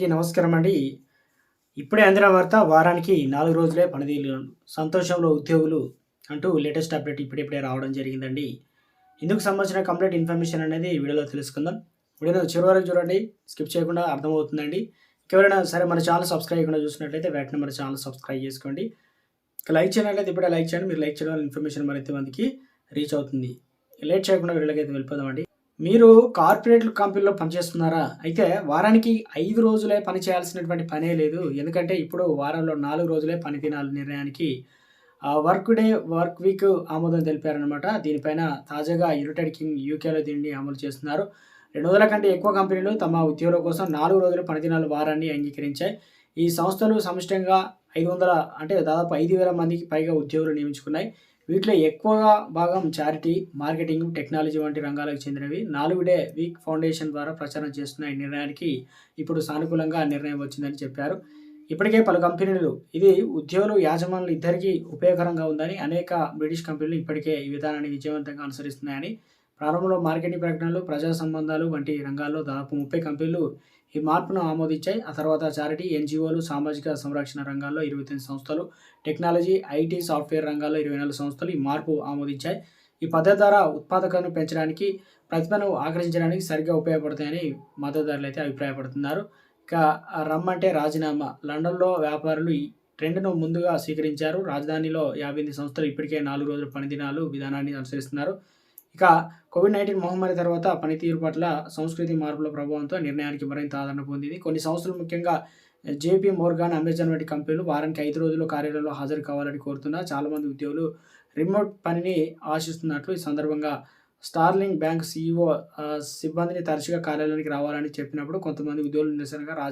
అందరికీ నమస్కారం అండి. ఇప్పుడే అందిన వార్త వారానికి నాలుగు రోజులే పనిదీలు సంతోషంలో ఉద్యోగులు అంటూ లేటెస్ట్ అప్డేట్ ఇప్పుడిప్పుడే రావడం జరిగిందండి. ఇందుకు సంబంధించిన కంప్లీట్ ఇన్ఫర్మేషన్ అనేది వీడియోలో తెలుసుకుందాం. వీడియోలో చివరి వరకు చూడండి. స్కిప్ చేయకుండా అర్థమవుతుందండి. ఎవరైనా సరే మన ఛానల్ సబ్స్క్రైబ్ చేయకుండా చూసినట్లయితే వెంటనే మన ఛానల్ సబ్స్క్రైబ్ చేసుకోండి. లైక్ చేయాలంటే ఇప్పుడే లైక్ చేయండి. మీరు లైక్ చేయడం వల్ల ఇన్ఫర్మేషన్ మరింత మందికి రీచ్ అవుతుంది. లేట్ చేయకుండా వీళ్ళకైతే అయితే వెళ్ళిపోదామండి. మీరు కార్పొరేట్ కంపెనీలో పనిచేస్తున్నారా? అయితే వారానికి ఐదు రోజులే పని చేయాల్సినటువంటి పనే లేదు. ఎందుకంటే ఇప్పుడు వారంలో నాలుగు రోజులే పని తినాలి నిర్ణయానికి. వర్క్ డే వర్క్ వీక్ ఆమోదం తెలిపారనమాట దీనిపైన తాజాగా యునైటెడ్ కింగ్ యూకేలో దీన్ని అమలు చేస్తున్నారు. రెండు వందల కంటే ఎక్కువ కంపెనీలు తమ ఉద్యోగుల కోసం నాలుగు రోజుల పనిదినాల వారాన్ని అంగీకరించాయి. ఈ సంస్థలు సమిష్టంగా ఐదు వందల అంటే దాదాపు ఐదు వేల మందికి పైగా ఉద్యోగులు నియమించుకున్నాయి. వీటిలో ఎక్కువగా భాగం చారిటీ మార్కెటింగ్ టెక్నాలజీ వంటి రంగాలకు చెందినవి. నాలుగు డే వీక్ ఫౌండేషన్ ద్వారా ప్రచారం చేస్తున్న ఈ నిర్ణయానికి ఇప్పుడు సానుకూలంగా నిర్ణయం వచ్చిందని చెప్పారు. ఇప్పటికే పలు కంపెనీలు ఇది ఉద్యోగులు యాజమానులు ఇద్దరికీ ఉపయోగకరంగా ఉందని అనేక బ్రిటిష్ కంపెనీలు ఇప్పటికే ఈ విధానాన్ని విజయవంతంగా అనుసరిస్తున్నాయని ప్రారంభంలో మార్కెటింగ్ ప్రకటనలు ప్రజా సంబంధాలు వంటి రంగాల్లో దాదాపు ముప్పై కంపెనీలు ఈ మార్పును ఆమోదించాయి. ఆ తర్వాత చారిటీ ఎన్జిఓలు సామాజిక సంరక్షణ రంగాల్లో ఇరవై తొమ్మిది సంస్థలు టెక్నాలజీ ఐటీ సాఫ్ట్వేర్ రంగాల్లో ఇరవై నాలుగు సంస్థలు ఈ మార్పు ఆమోదించాయి. ఈ పద్ధతి ద్వారా ఉత్పాదకతను పెంచడానికి ప్రతిభను ఆకర్షించడానికి సరిగ్గా ఉపయోగపడతాయని మద్దతుదారులు అయితే అభిప్రాయపడుతున్నారు. ఇక రమ్మంటే రాజీనామా. లండన్లో వ్యాపారులు ఈ ట్రెండ్ను ముందుగా స్వీకరించారు. రాజధానిలో యాభై ఎనిమిది సంస్థలు ఇప్పటికే నాలుగు రోజుల పనిదినాలు విధానాన్ని అనుసరిస్తున్నారు. ఇక కోవిడ్ నైన్టీన్ మహమ్మారి తర్వాత పనితీరు పట్ల సంస్కృతి మార్పుల ప్రభావంతో నిర్ణయానికి మరింత ఆదరణ పొందింది. కొన్ని సంస్థలు ముఖ్యంగా జేపీ మోర్గాన్ అమెజాన్ వంటి కంపెనీలు వారానికి ఐదు రోజులు కార్యాలయంలో హాజరు కావాలని కోరుతున్నా చాలామంది ఉద్యోగులు రిమోట్ పనిని ఆశిస్తున్నట్లు ఈ సందర్భంగా స్టార్లింగ్ బ్యాంక్ సీఈఓ సిబ్బందిని తరచుగా కార్యాలయానికి రావాలని చెప్పినప్పుడు కొంతమంది ఉద్యోగులు నిరసనగా రాజ